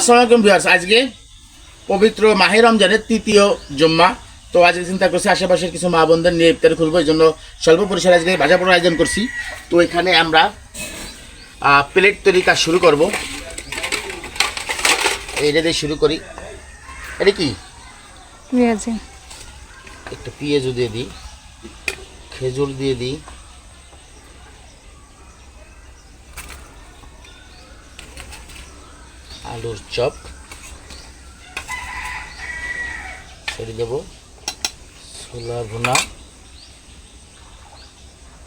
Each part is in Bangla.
আসসালামাইকুম ভিউয়ার্স আজকে পবিত্র মাহে রমজানের তৃতীয় জুম্মা। তো আজকে চিন্তা করছি আশেপাশের কিছু মা বোনদের নিয়ে ইফতার খুলবো এই জন্য স্বল্প পরিসরে আজকে ভাজা পোড়ার আয়োজন করছি। তো এখানে আমরা প্লেট তৈরি কাজ শুরু করব। এইটা দিয়ে শুরু করি। এটা কি? একটু পেঁয়াজও দিয়ে দিই। খেজুর দিয়ে দিই। আলুর চপ। ছেড়ে দেবো। ছোলা ভুনা।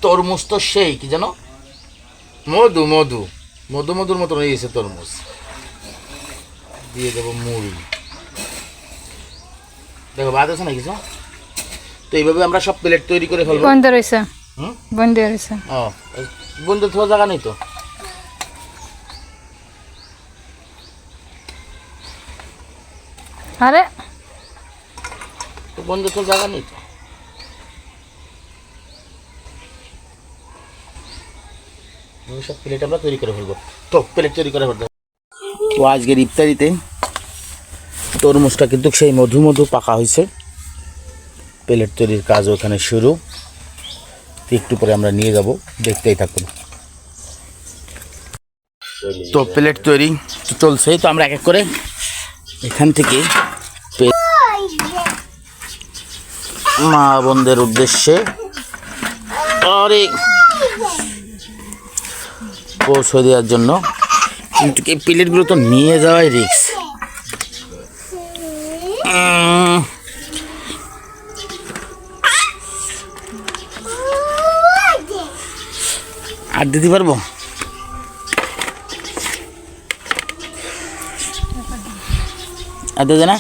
তরমুজ তো সেই কি জানো? মধু মধু। মধু মধুর মতন হয়ে গেছে তরমুজ। দিয়ে দেবো মুড়ি। দেখো বাদ আছে না কিছু তো এইভাবে আমরা সব প্লেট তৈরি করে ফেলব। বন্ধ রয়েছে। বন্ধ রয়েছে। ও বন্ধু থাকার জায়গা নেই তো? আরে। তো বন্ধু থাকার জায়গা নেই তো? সব প্লেট আমরা তৈরি করে ফেলব। তো প্লেট তৈরি করে ফেলব তো আজকের ইফতারিতে তরমুজটা কিন্তু সেই মধু মধু পাকা হয়েছে। প্লেট তৈরির কাজ ওখানে শুরু। একটু পরে আমরা নিয়ে যাব। দেখতেই থাকুন। তো প্লেট তৈরি চলছে। তো আমরা এক এক করে এখান থেকে মা বোনদের উদ্দেশ্যে। আরে, পৌঁছে দেওয়ার জন্য। কিন্তু এই প্লেটগুলো তো নিয়ে যাওয়াই রিক্স আর দিতে পারব? আর দেবে না?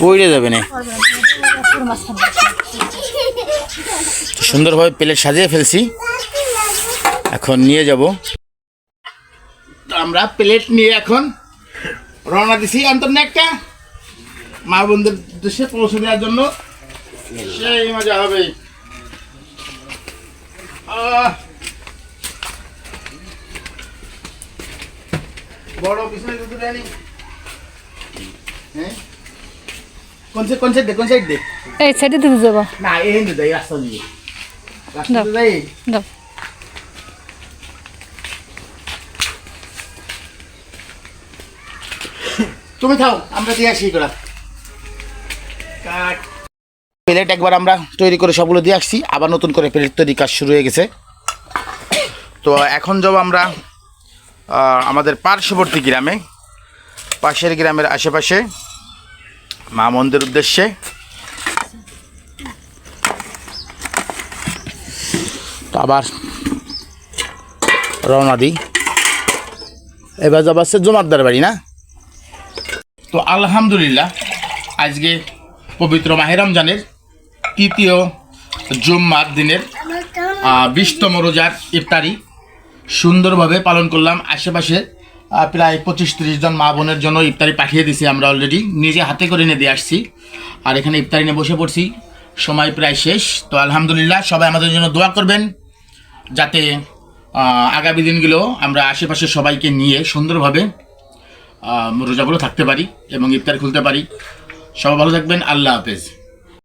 পড়ে যাবে না। সুন্দরভাবে প্লেট সাজিয়ে ফেলছি। এখন নিয়ে যাব। আমরা প্লেট নিয়ে এখন রওনা দিছি অন্তর একটা। মা বোনদের দেশে পৌঁছে দেওয়ার জন্য। সেই মজা হবে! বড় পিছনে হ্যাঁ কোন সাইড কোন সাইড দে কোন সাইড দে? এই সাইডে দিতে যাব। না এই হিন্দু দেয় রাস্তা দিয়ে। রাস্তা দাও। দাও। তুমি খাও আমরা দিয়ে আসি করা প্লেট একবার আমরা তৈরি করে সবগুলো দিয়ে আসছি আবার নতুন করে প্লেট তৈরি কাজ শুরু হয়ে গেছে। তো এখন যাব আমরা আমাদের পার্শ্ববর্তী গ্রামে। পাশের গ্রামের আশেপাশে। মা মন্দির উদ্দেশ্যে। আবার রওনা দিই। এবার যাবার হচ্ছে জমাদ্দার বাড়ি না? তো আলহামদুলিল্লাহ আজকে পবিত্র মাহে রমজানের তৃতীয় জুম্মার দিনের বিশতম রোজার ইফতারি সুন্দরভাবে পালন করলাম আশেপাশে আহ, প্রায় পঁচিশ তিরিশ জন মা বোনের জন্য ইফতারি পাঠিয়ে দিছি আমরা অলরেডি নিজে হাতে করে এনে দিয়ে আসছি। আর এখানে ইফতারি নিয়ে বসে পড়ছি। সময় প্রায় শেষ। তো আলহামদুলিল্লাহ, সবাই আমাদের জন্য দোয়া করবেন যাতে আগামী দিনগুলো আমরা আশেপাশে সবাইকে নিয়ে সুন্দরভাবে রোজাগুলো থাকতে পারি এবং ইফতার খুলতে পারি। সবাই ভালো থাকবেন। আল্লাহ হাফেজ।